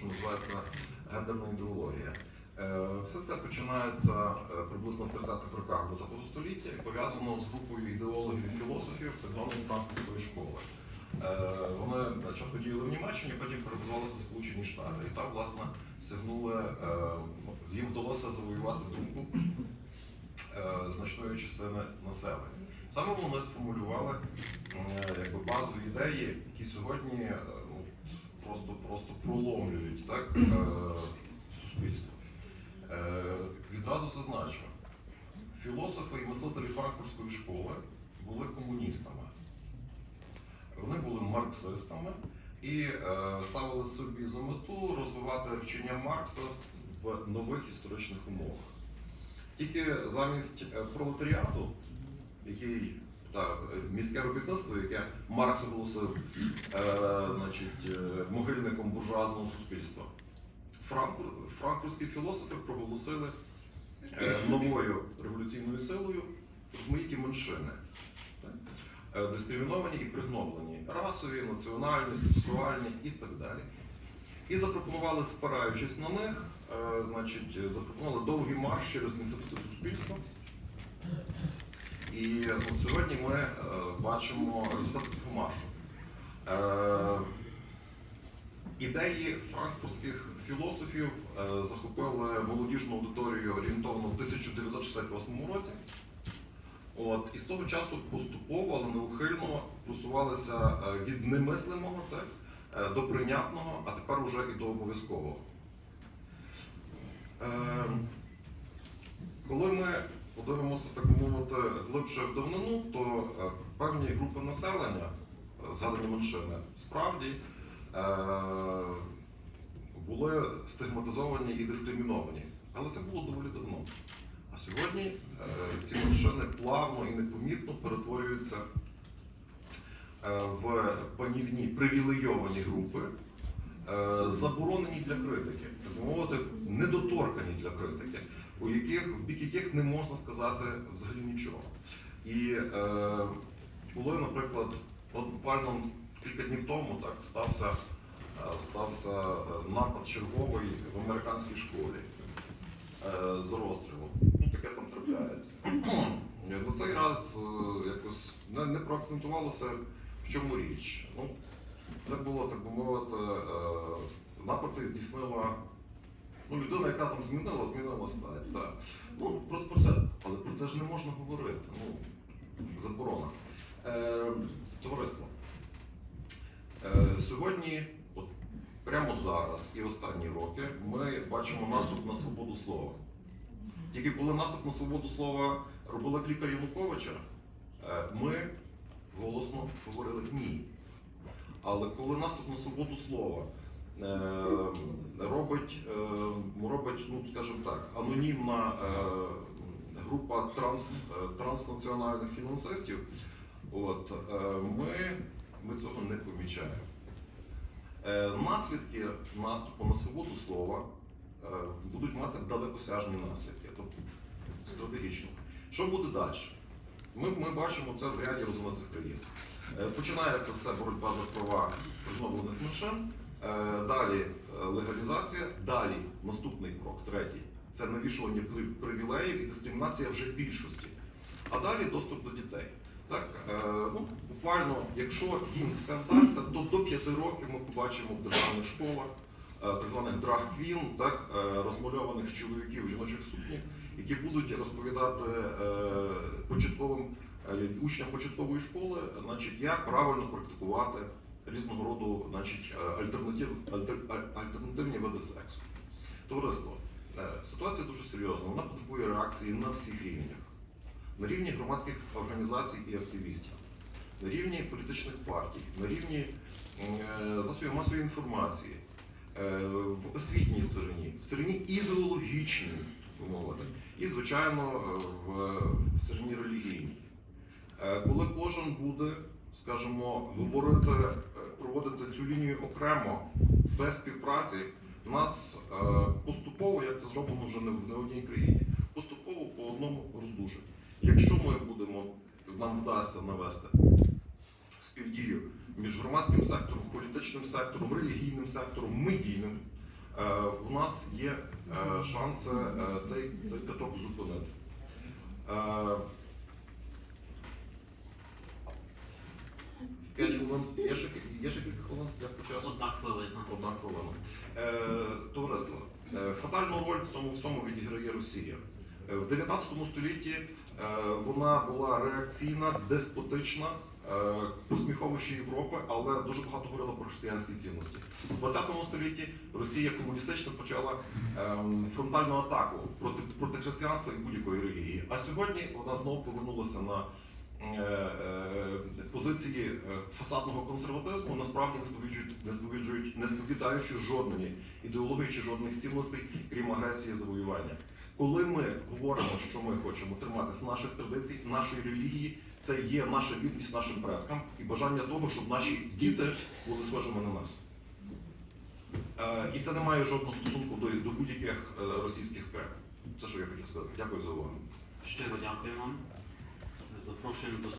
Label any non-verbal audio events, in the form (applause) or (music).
що називається гендерна ідеологія. Е, Все це починається е, приблизно в 30-х роках до століття і пов'язано з групою ідеологів і філософів так званої франкфуртської школи. Е, Вони спочатку діяли в Німеччині, потім перебувалися в Сполучені Штати. І там, власне, сягнули, їм вдалося завоювати думку значної частини населення. Саме вони сформулювали якби базові ідеї, які сьогодні просто, просто проломлюють так, е, суспільство. Е, Відразу зазначу, філософи і мислителі франкфуртської школи були комуністами. Вони були марксистами і е, ставили собі за мету розвивати вчення Маркса в нових історичних умовах. Тільки замість пролетаріату, який міське робітництво, яке Маркс оголосив е, е, могильником буржуазного суспільства, Франкфур, франкфуртські філософи проголосили е, новою революційною силою розмаїті меншини. Дискриміновані і пригноблені расові, національні, сексуальні і так далі. І запропонували, спираючись на них, значить, запропонували довгий марш через інститути суспільства. І от сьогодні ми е, бачимо результати цього Ідеї франкфуртських філософів е, захопили молодіжну аудиторію орієнтовно в 1968 році. От, і з того часу поступово, але неухильно просувалися е, від немислимого так, до прийнятного, а тепер уже і до обов'язкового. Коли ми подивимося, так мовити, глибше в давнину, то е, певні групи населення, е, згадані меншини, справді е, були стигматизовані і дискриміновані. Але це було доволі давно. А сьогодні ці меншини плавно і непомітно перетворюються в панівні привілейовані групи, заборонені для критики, так мовити, недоторкані для критики, у яких, в бік яких не можна сказати взагалі нічого. І е, було, наприклад, буквально кілька днів тому так стався, е, стався е, напад черговий в американській школі е, з розстрілу. Ну, таке там трапляється. (clears throat) На цей раз е, якось не, не проакцентувалося, в чому річ. Ну, це було, так би мовити, е, напад цей здійснила ну, людина, яка там змінила, змінила стать. Так. Ну, про, про це, але про це ж не можна говорити. Ну, заборона. Е, товариство. Е, сьогодні, от, прямо зараз і останні роки, ми бачимо наступ на свободу слова. Тільки коли наступ на свободу слова робила кліка Януковича, е, ми голосно говорили ні. Але коли наступ на свободу слова е, робить, е, робить, ну скажімо так, анонімна е, група транс, е, транснаціональних фінансистів, от, ми, ми цього не помічаємо. Наслідки наступу на свободу слова будуть мати далекосяжні наслідки, тобто стратегічно. Що буде далі? Ми, ми бачимо це в ряді розвинутих країн. Починається все боротьба за права пригноблених меншин, далі легалізація, далі наступний крок, третій це навішування привілеїв і дискримінація вже більшості. А далі доступ до дітей. Так, е, ну, буквально, якщо їм все вдасться, то до п'яти років ми побачимо в державних школах е, так званих драг-квін, так, е, розмальованих чоловіків жіночих сукнях, які будуть розповідати е, початковим е, учням початкової школи, значить, як правильно практикувати різного роду значить, е, альтернатив, альтер- альтернативні види сексу. Товариство, е, ситуація дуже серйозна, вона потребує реакції на всіх рівнях. На рівні громадських організацій і активістів, на рівні політичних партій, на рівні е, засобів масової інформації, в освітній царині, в царині ідеологічній, мовити, і, звичайно, в, царині релігійній. Коли кожен буде, скажімо, говорити, проводити цю лінію окремо, без співпраці, нас е, поступово, як це зроблено вже не в не одній країні, поступово по одному роздушить. Якщо ми будемо, нам вдасться навести співдію між громадським сектором, політичним сектором, релігійним сектором, медійним, е, у нас є е, шанси е, цей, цей каток зупинити. Е, В 5 хвилин. Є ще, є ще кілька хвилин? Як по часу? Одна хвилина. Одна хвилина. Е, товариство, е, фатальну роль в цьому всьому відіграє Росія. Е, в 19 столітті е, вона була реакційна, деспотична, е, посміховище Європи, але дуже багато говорила про християнські цінності. У 20 столітті Росія комуністична почала ем, фронтальну атаку проти, проти християнства і будь-якої релігії. А сьогодні вона знову повернулася на е, е, позиції е, фасадного консерватизму, насправді не сповіджують, не сповіджують, не сповідаючи жодної ідеології чи жодних цінностей, крім агресії і завоювання. Коли ми говоримо, що ми хочемо триматися наших традицій, нашої релігії, це є наша відність нашим предкам і бажання того, щоб наші діти були схожими на нас. Е, І це не має жодного стосунку до, до будь-яких е, російських скреп. Це що я хотів сказати. Дякую за увагу. Щиро дякую вам. Запрошуємо до